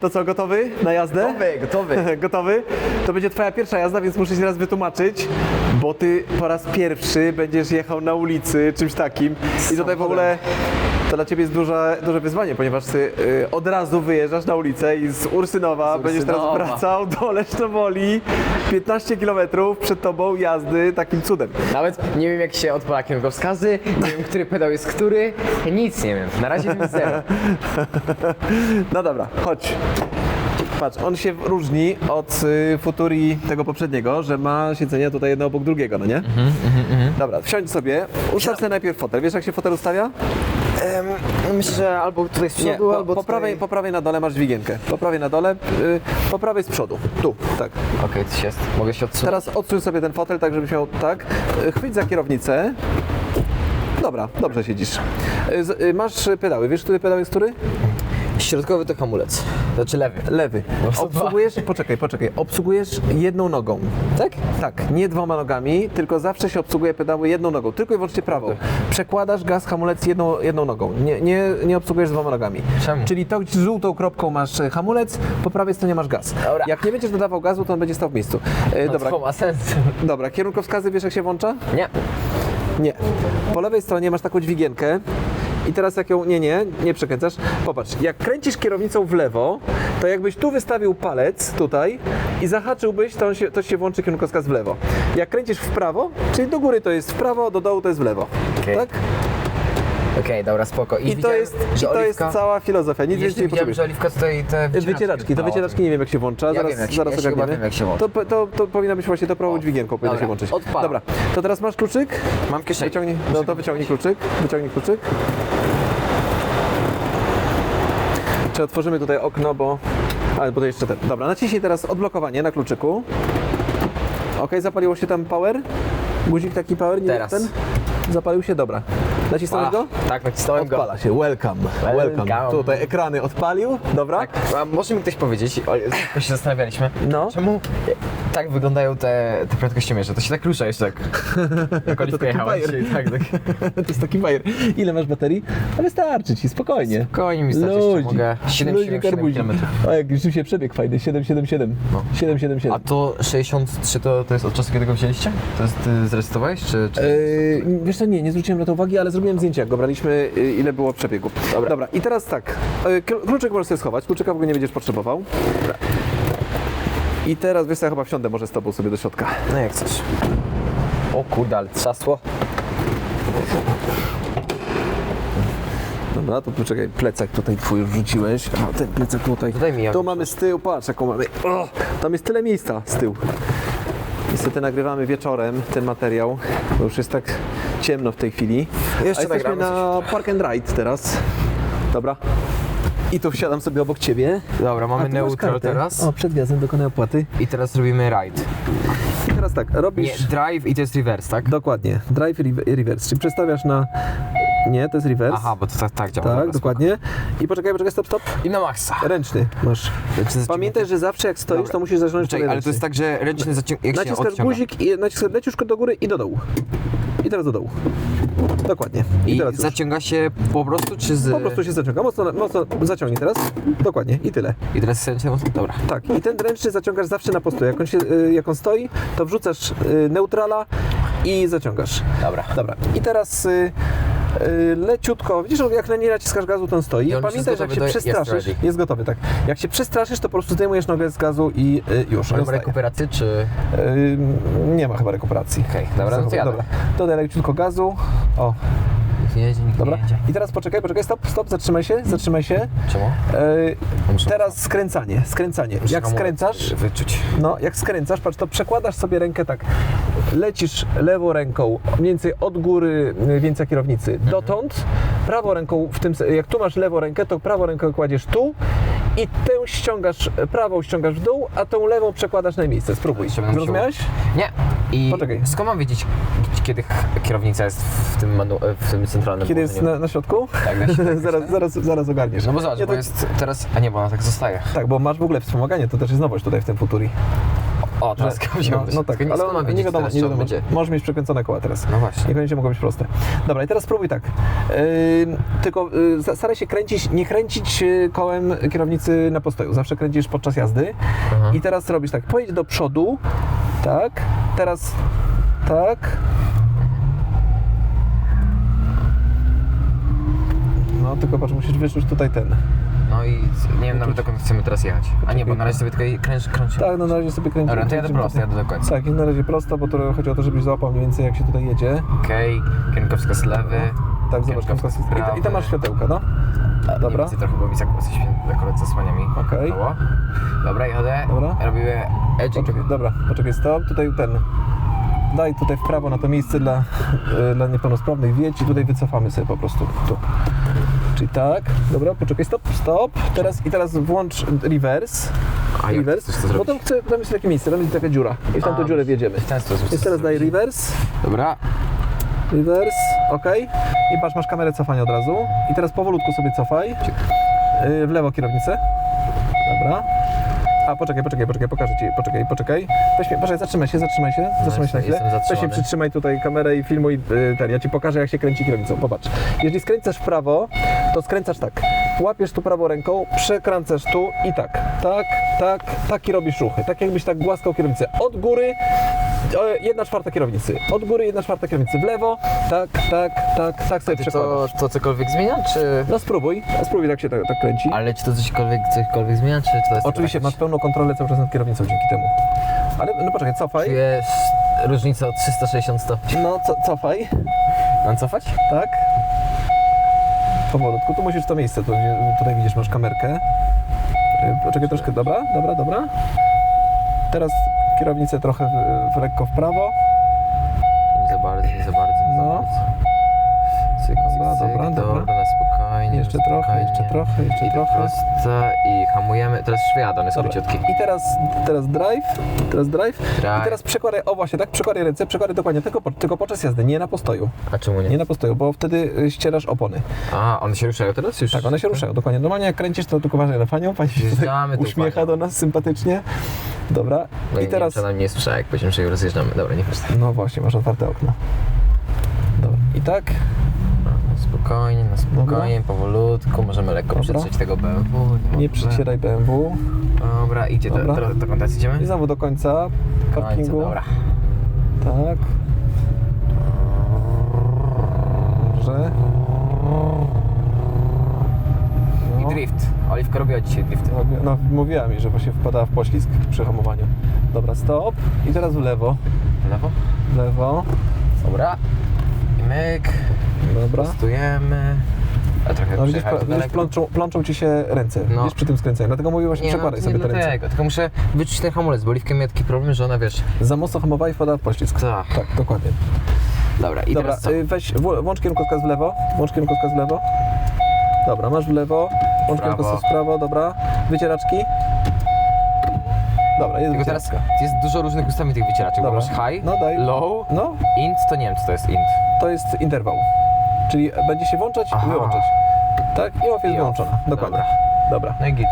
To co, gotowy na jazdę? Gotowy, gotowy. gotowy? To będzie twoja pierwsza jazda, więc muszę się teraz wytłumaczyć, bo ty po raz pierwszy będziesz jechał na ulicy, czymś takim. I tutaj w ogóle to dla ciebie jest duże, duże wyzwanie, ponieważ ty y, od razu wyjeżdżasz na ulicę i z Ursynowa będziesz teraz Ursynowa. wracał do Lesznowoli. 15 km przed tobą jazdy takim cudem. Nawet nie wiem jak się odpala kierunkowskazy, nie wiem który pedał jest który, nic nie wiem. Na razie wiem zero. No dobra, chodź. Patrz, on się różni od y, Futuri tego poprzedniego, że ma siedzenie tutaj jedno obok drugiego, no nie? Dobra, wsiądź sobie, ustaw sobie najpierw fotel. Wiesz jak się fotel ustawia? Myślę, że albo tutaj z Nie, przodu, po, albo po, prawej, po prawej na dole masz dźwigienkę. Po prawej na dole, y, po prawej z przodu. Tu, tak. Okej, coś jest. Mogę się odsunąć. Teraz odsuń sobie ten fotel tak, żebyś miał tak. Y, Chwyć za kierownicę. Dobra, dobrze siedzisz. Y, z- y, Masz pedały, wiesz, który pedał jest który? Środkowy to hamulec. Znaczy lewy. Lewy. No Obsługujesz, poczekaj, poczekaj, obsługujesz jedną nogą. Tak? Tak, nie dwoma nogami, tylko zawsze się obsługuje pedały jedną nogą, tylko i wyłącznie prawą. Przekładasz gaz, hamulec jedną, jedną nogą, nie, nie, nie obsługujesz dwoma nogami. Czemu? Czyli to, gdzie żółtą kropką masz e, hamulec, po prawej stronie masz gaz. Dobra. Jak nie będziesz dodawał gazu, to on będzie stał w miejscu. E, No dobra, to ma sens. dobra, kierunkowskazy wiesz jak się włącza? Nie. Nie. Po lewej stronie masz taką dźwigienkę i teraz jak ją, nie, nie, nie przekręcasz, popatrz, jak kręcisz kierownicą w lewo, to jakbyś tu wystawił palec, tutaj i zahaczyłbyś, to, się, to się włączy kierunkowskaz w lewo. Jak kręcisz w prawo, czyli do góry to jest w prawo, do dołu to jest w lewo. Okej. Tak? Okej, dobra, spoko. I to widziałem, jest, i że to jest Oliwka- cała filozofia, nic Jeszcze więcej nie widziałem, potrzebujesz. że Oliwka tutaj te Wycieraczki, to wycieraczki nie wiem jak się włącza, zaraz, wiem, jak się- zaraz ja się chyba ogarniemy. wiem, jak się włącza. To, to, to powinna być właśnie to prawo dźwigienką powinno Dobra, się włączyć. odpalam. Dobra, to teraz masz kluczyk? Mam w kieszeni. Wyciągnij, no to wyciągnij kluczyk, wyciągnij kluczyk. Czy otworzymy tutaj okno, bo... Ale bo to jeszcze ten. Dobra, naciśnij teraz odblokowanie na kluczyku. Ok, zapaliło się tam power? Guzik taki power? Nie Teraz. ten? Zapalił się? Dobra. Nacisnąłeś A, go? Tak, nacisnąłem go. Odpala się, welcome. welcome. Welcome. Tutaj ekrany odpalił, dobra? Tak, a może mi ktoś powiedzieć, o, się zastanawialiśmy, No. czemu tak wyglądają te, te prędkościomierze? To się tak rusza jeszcze tak. Jak bajer. dzisiaj, tak, tak. to jest taki bajer. Ile masz baterii? A wystarczy ci, spokojnie. Spokojnie mi starczy, jeszcze mogę 7, Luźny 7, 7 karbuzik. km. O, jak rzeczywiście przebieg fajny, 777. No. 777. A to 63 to, to jest od czasu, kiedy go wzięliście? To jest, ty zrecytowałeś, czy... czy... Yy, wiesz co, nie, nie zwróciłem na to uwagi, ale zrobiłem zdjęcie, jak go braliśmy, yy, ile było przebiegu. Dobra. Dobra, i teraz tak, yy, kl- kluczyk możesz sobie schować, kluczyka w ogóle nie będziesz potrzebował. Dobra. I teraz, wiesz ja chyba wsiądę może z tobą sobie do środka. No jak chcesz. O kurde, ale trzasło. Dobra, to poczekaj, plecak tutaj twój już rzuciłeś. A, ten plecak tutaj. Daj mi jakoś. mamy z tyłu, patrz jaką mamy. O, tam jest tyle miejsca z tyłu. Niestety nagrywamy wieczorem ten materiał, bo już jest tak ciemno w tej chwili. Jeszcze A jesteśmy nagramy na Park and Ride teraz. Dobra. I tu wsiadam sobie obok ciebie. Dobra, mamy tu masz neutral kartę. teraz. O, przed gwiazdem dokonaj opłaty. I teraz robimy ride. I teraz tak, Nie, robisz... drive i to jest reverse, tak? Dokładnie. Drive i re- reverse, czyli przestawiasz na... Nie, to jest reverse. Aha, bo to tak, tak działa. Tak, dokładnie. I poczekaj, poczekaj, stop, stop. I na maksa. Ręczny masz. Ręczny Pamiętaj, że zawsze jak stoisz, Dobra. to musisz zacząć Czekaj, ale to jest tak, że ręczny zaciąg... Jak się Naciskasz odciąga? guzik i naciskasz leciuszko do góry i do dołu. I teraz do dołu. Dokładnie. I, I teraz już. zaciąga się po prostu, czy z... Po prostu się zaciąga. Mocno, mocno zaciągnij teraz. Dokładnie. I tyle. I teraz ręczny mocno... Dobra. Tak. I ten ręczny zaciągasz zawsze na postój. Jak on, się, y, jak on stoi, to wrzucasz y, neutrala i zaciągasz. Dobra. Dobra. I teraz y, leciutko, widzisz, jak na nie naciskasz gazu, to on stoi. I on Pamiętaj, jest że jak się gotowy do- jest przestraszysz, ready. jest gotowy, tak. Jak się przestraszysz, to po prostu zdejmujesz nogę z gazu i y, już. on Mamy staje. rekuperację, czy... Y, nie ma chyba rekuperacji. Okej, dobra, no to jadę. Dobra. Dodaj leciutko gazu. O, Nikt nie jedzie, nikt dobra. nie jedzie. I teraz poczekaj, poczekaj, stop, stop, zatrzymaj się, zatrzymaj się. Czemu? Y, Muszę- teraz skręcanie, skręcanie. Muszę Jak skręcasz, Wyczuć. no jak skręcasz, patrz, to przekładasz sobie rękę tak, lecisz lewą ręką, mniej więcej od góry y, wieńca kierownicy, Mhm. dotąd, prawą ręką, w tym, jak tu masz lewą rękę, to prawą rękę kładziesz tu i tę ściągasz, prawą ściągasz w dół, a tą lewą przekładasz na miejsce. Spróbuj. Zrozumiałeś? Nie. I Poczekaj. skąd mam wiedzieć, kiedy kierownica jest w tym, manu... w tym centralnym Kiedy jest na, na środku? Tak, na środku. zaraz, zaraz, zaraz ogarniesz. No bo zobacz, Nie, bo jest teraz... A nie, bo ona tak zostaje. Tak, bo masz w ogóle wspomaganie, to też jest nowość tutaj w tym Futuri. O, teraz że- koło się no, no tak, ale mam nie wiadomo, nie wiadomo. będzie? Możesz mieć przekręcone koła teraz. No właśnie. Niekoniecznie mogą być proste. Dobra, i teraz spróbuj tak. Yy, tylko yy, staraj się kręcić, nie kręcić yy, kołem kierownicy na postoju. Zawsze kręcisz podczas jazdy. Aha. I teraz robisz tak, pojedź do przodu, tak, teraz tak. No, tylko patrz, musisz wyczuć tutaj ten. No i nie wiem nawet dokąd chcemy teraz jechać. A nie, bo na razie sobie tylko kręć, kręć. Tak, no na razie sobie kręcimy. Dobra, to jadę kręcimy prosto, jadę do końca. Tak, na razie prosto, bo to chodzi o to, żebyś złapał mniej więcej jak się tutaj jedzie. Okej, kierunkowska z lewy. Tak, zobacz, kierunkowska z I, ta- i tam masz światełka, no. Dobra. Nie trochę, bo mi zak- coś święte akurat zasłania mi Okej. koło. Dobra, jadę. Dobra. Robimy edging. Poczekaj, dobra, poczekaj, stop, tutaj ten. Daj tutaj w prawo na to miejsce dla, dla niepełnosprawnych, wiedź i tutaj wycofamy sobie po prostu tu. Czyli tak, dobra, poczekaj, stop, stop, teraz i teraz włącz reverse, A reverse, chcesz to bo zrobić? tam, chcę, tam jest takie miejsce, tam jest taka dziura i w tamtą A, dziurę wjedziemy. W ten sposób. Więc teraz daj reverse, Dobra. reverse, ok, i patrz, masz kamerę cofania od razu i teraz powolutku sobie cofaj, Yy, w lewo kierownicę, dobra. A, poczekaj, poczekaj, poczekaj, pokażę Ci, poczekaj, poczekaj. Weź mnie, poczekaj, zatrzymaj się, zatrzymaj się, zatrzymaj się na chwilę. jestem Weź mnie, zatrzymany. przytrzymaj tutaj kamerę i filmuj yy, ten, ja Ci pokażę, jak się kręci kierownicą, popatrz. Jeżeli skręcasz w prawo, to skręcasz tak, łapiesz tu prawą ręką, przekręcasz tu i tak, tak, tak, taki robisz ruchy, tak jakbyś tak głaskał kierownicę. Od góry, e, jedna czwarta kierownicy, od góry jedna czwarta kierownicy, w lewo, tak, tak, tak, tak sobie Czy to, przekładasz. to cokolwiek zmienia, czy... No spróbuj, spróbuj jak się tak, tak kręci. Ale czy to cośkolwiek, cośkolwiek zmienia, czy to jest... Oczywiście masz pełną kontrolę cały czas nad kierownicą dzięki temu. Ale no poczekaj, cofaj. Czujesz różnicę o 360 stopni. No co, cofaj, Mam cofać? tak. Powolutku, tu musisz to miejsce, tu, tutaj widzisz, masz kamerkę. Y, Poczekaj troszkę, dobra, dobra, dobra. Teraz kierownicę trochę w, w lekko w prawo. Nie za bardzo, nie za bardzo, nie No. za bardzo. Cyk, Dobra, cyk, dobra, cyk, dobra. na spokojnie, Jeszcze trochę, jeszcze trochę, jeszcze trochę. prosto i hamujemy. Teraz już wyjadę, on jest Dobra. króciutki. I teraz, teraz drive, teraz drive. Drive. I teraz przekładaj, o właśnie, tak, przekładaj ręce, przekładaj dokładnie, tylko, po- tylko podczas jazdy, nie na postoju. A czemu nie? Nie na postoju, bo wtedy y, ścierasz opony. A, one się ruszają teraz już? Tak, one się ruszają, dokładnie. Normalnie jak kręcisz, to tylko uważaj na panią, pani się tutaj Wjeżdżamy tu, uśmiecha panią. do nas sympatycznie. Dobra, No i teraz... Nie, ona mnie słyszała, jak powiedziałem, że ją rozjeżdżamy. Dobra, nie chodź. No właśnie, masz otwarte okno. Dobra, i tak, spokojnie, na spokojnie, powolutku. Możemy lekko Dobra. przytrzeć tego BMW. nie Dobra. przycieraj BMW. Dobra, idzie. Dobra. Do, do, dokąd teraz idziemy? I znowu do końca Końca, parkingu. Dobra. Tak. Dobrze. I No, drift. Oliwka robiła dzisiaj drift. no, no, mówiła mi, że właśnie wpadała w poślizg przy hamowaniu. Dobra, stop. I teraz w lewo. W lewo? W lewo. Dobra. I myk. Dobra. Prostujemy. A trochę No widzisz, widzisz plączą, plączą ci się ręce, No. widzisz przy tym skręceniu. Dlatego mówię właśnie Nie, no, przekładaj nie sobie te ręce. dlatego, tylko muszę wyczuć ten hamulec, bo Oliwka miała taki problem, że ona, wiesz... Za mocno hamowała i wpadała w poślizg. Tak. Tak, dokładnie. Dobra, i Dobra, teraz co? y, weź, wło- włącz kierunkowskaz w lewo, włącz kierunkowskaz w lewo. Dobra, masz w lewo, włącz Prawo. kierunkowskaz w prawo, dobra. Wycieraczki. Dobra, jest Tylko teraz wycieraczka. jest dużo różnych ustawień tych wycieraczek, bo Dobra. masz high, No daj. low, No, int, to nie wiem co to jest int. to jest interwał. Czyli będzie się włączać Aha. i wyłączać. Tak? I off jest I off. wyłączona. Dokładnie. Dobra. No i git.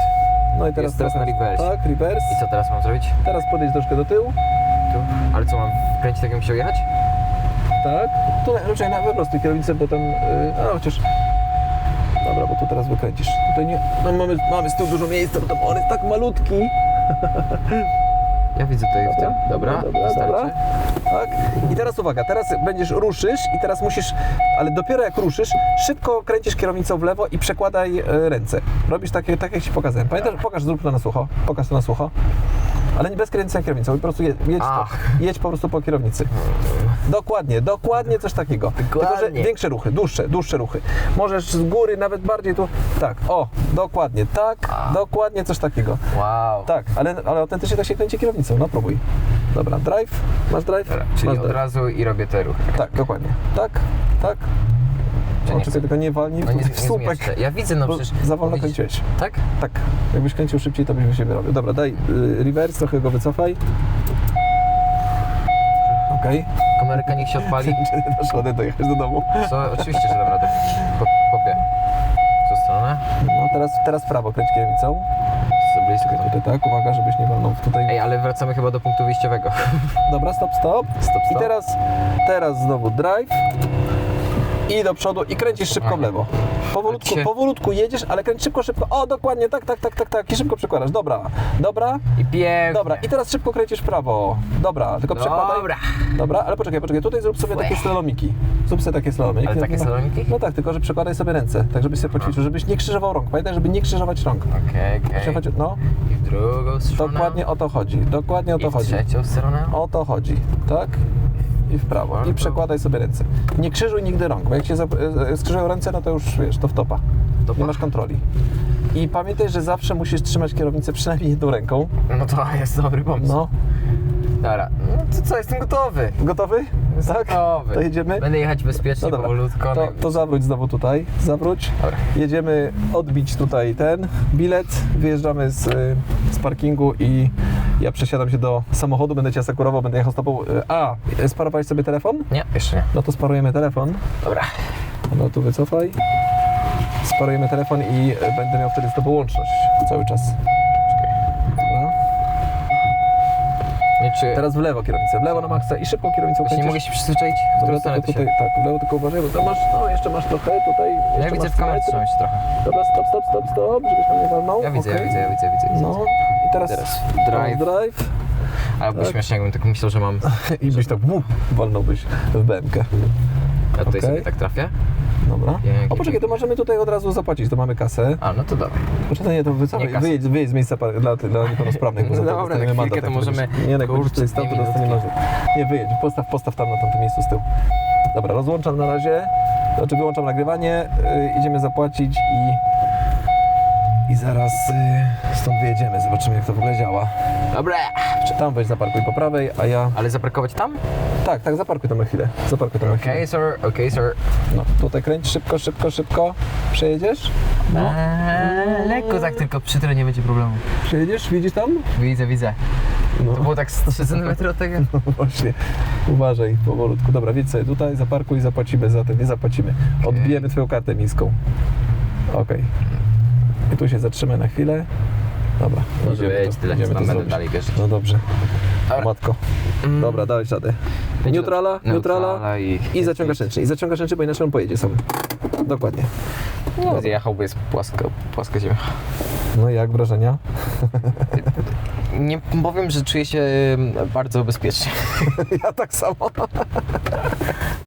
No i teraz, teraz na reverse. Tak, reverse. I co teraz mam zrobić? Teraz podejdź troszkę do tyłu. Tu? Ale co, mam wkręcić tak, jakbym chciał jechać? Tak. Tu raczej na wyprostuj kierownicę, bo tam... Yy, a chociaż... Dobra, bo tu teraz wykręcisz. Tutaj nie... No mamy, mamy z tyłu dużo miejsca, bo tam on jest tak malutki. Ja widzę tutaj w tym. Dobra, dobra, dobra. Tak. I teraz uwaga, teraz będziesz ruszysz i teraz musisz, ale dopiero jak ruszysz, szybko kręcisz kierownicą w lewo i przekładaj e, ręce. Robisz takie, tak jak ci pokazałem. Pamiętasz, pokaż, zrób to na sucho. Pokaż to na sucho. Ale nie bez kręcenia kierownicą, po prostu jedź, jedź, jedź po prostu po kierownicy. Dokładnie, dokładnie coś takiego. Tylko, że Dokładnie. większe ruchy, dłuższe, dłuższe ruchy. Możesz z góry nawet bardziej tu, tak, o, dokładnie, tak, dokładnie coś takiego. Wow. Tak, ale, ale autentycznie tak się kręci kierownicą, no próbuj. Dobra, drive, masz drive? Dobra, czyli masz od drive. razu i robię te ruchy. Tak, dokładnie. Tak, tak. Czy O, nie czekaj, tylko nie walnij No nie, w słupek. Ja widzę, no bo przecież... za wolno kręciłeś. Tak? Tak, jakbyś kręcił szybciej, to byśmy się wyrobił. Dobra, daj y, reverse, trochę go wycofaj. Okej. Kamerka niech się odpali. Czy dasz radę dojechać do domu? Co? Oczywiście, że dam radę. W tą stronę. No teraz, teraz w prawo kręć kierownicą. Za blisko. Tutaj tutaj, tak? Uwaga, żebyś nie walnął tutaj. Ej, ale wracamy chyba do punktu wyjściowego. Dobra, stop, stop. Stop, I stop. teraz, teraz znowu drive. I do przodu i kręcisz szybko w lewo. Powolutku, powolutku jedziesz, ale kręć szybko, szybko. O, dokładnie, tak, tak, tak, tak, tak. I szybko przekładasz. Dobra, dobra, I pięknie. dobra. I teraz szybko kręcisz w prawo. Dobra, tylko przekładaj. Dobra. Dobra, ale poczekaj, poczekaj. Tutaj zrób sobie takie slalomiki. Zrób sobie takie slalomiki. Ale takie slalomiki? No tak, tylko że przekładaj sobie ręce, tak żebyś sobie poćwiczył, żebyś nie krzyżował rąk. Pamiętaj, żeby nie krzyżować rąk. Okej, okej. Przechodzi- No, I w drugą stronę. dokładnie o to chodzi. Dokładnie o I to w chodzi. trzecią stronę. O to chodzi, tak? I w prawo. I przekładaj sobie ręce. Nie krzyżuj nigdy rąk, bo jak się e, skrzyżują ręce, no to już wiesz, to wtopa. Topa. Nie masz kontroli. I pamiętaj, że zawsze musisz trzymać kierownicę przynajmniej jedną ręką. No to jest dobry pomysł. No, Dobra. No to co, jestem gotowy. gotowy? Jestem Tak? gotowy. To jedziemy? Będę jechać bezpiecznie, No powolutko. to, to zawróć znowu tutaj, zawróć. Dobra. Jedziemy odbić tutaj ten bilet, wyjeżdżamy z, y, z parkingu i ja przesiadam się do samochodu, będę Cię asekurował, będę jechał z Tobą. Y, A, sparowałeś sobie telefon? Nie, jeszcze nie. No to sparujemy telefon. Dobra. No tu wycofaj. Sparujemy telefon i e, będę miał wtedy z Tobą łączność cały czas. Czy... Teraz w lewo kierownicę, w lewo na maksa i szybką kierownicą Właśnie nie kręcisz. mogę się przyzwyczaić, w którą stronę to się... tutaj, tak, w lewo tylko uważaj, bo tam masz, no jeszcze masz trochę tutaj, jeszcze Ja widzę w kamerze trochę. Dobra, stop, stop, stop, stop, żebyś tam nie walnął. Ja widzę, ja Okej. widzę, ja widzę, ja widzę. widzę. No i teraz, Teraz drive. drive. było tak. śmiesznie, jakbym tak myślał, że mam... i byś tak wup, walnąłbyś w BMK. Ja tutaj Okej. sobie tak trafię. Dobra. Pięknie, O poczekaj, to możemy tutaj od razu zapłacić, to mamy kasę. A, no to dobra. Poczekaj, nie, to wycofaj, Nie wyjedź, wyjedź z miejsca par- dla, dla niepełnosprawnych, bo za to Dobra, dostaniemy na mandat. chwilkę to jak możemy- będziesz- Nie, jak będziesz kurczę, tutaj stał, to dwie dostaniemy minutki. mandat. Nie, wyjedź, postaw, postaw tam na tamtym miejscu z tyłu. Dobra, rozłączam na razie, znaczy wyłączam nagrywanie, y, idziemy zapłacić i... I zaraz y, stąd wyjedziemy, zobaczymy jak to w ogóle działa. Dobra. Czy tam weź zaparkuj po prawej, a ja... Ale zaparkować tam? Tak, tak, zaparkuj tam na chwilę. Zaparkuj tam na chwilę. Okej, sir, okej, sir. No, tutaj kręć szybko, szybko, szybko. Przejedziesz? No. Eee, lekko tak, tylko przy tyle nie będzie problemu. Przejedziesz? Widzisz tam? Widzę, widzę. No. To było tak z 3 cm od tego? Właśnie, uważaj powolutku. Dobra, wiedz sobie tutaj, zaparkuj i zapłacimy za ten, nie zapłacimy. Odbijemy twoją kartę miejską. Okej. Tu się zatrzymaj na chwilę. Dobra, Może idziemy to- tyle, idziemy tam to będę zrobić. dalej. No dobrze, Dobra. matko. Mm. Dobra, dałeś radę. Neutrala, neutrala i... i zaciągasz ręcznie. I zaciągasz ręcznie, bo inaczej on pojedzie sam. Dokładnie. No, zjechał, bo jest płaska, płaska ziemia. No i jak wrażenia? Nie powiem, że czuję się bardzo bezpiecznie. Ja tak samo.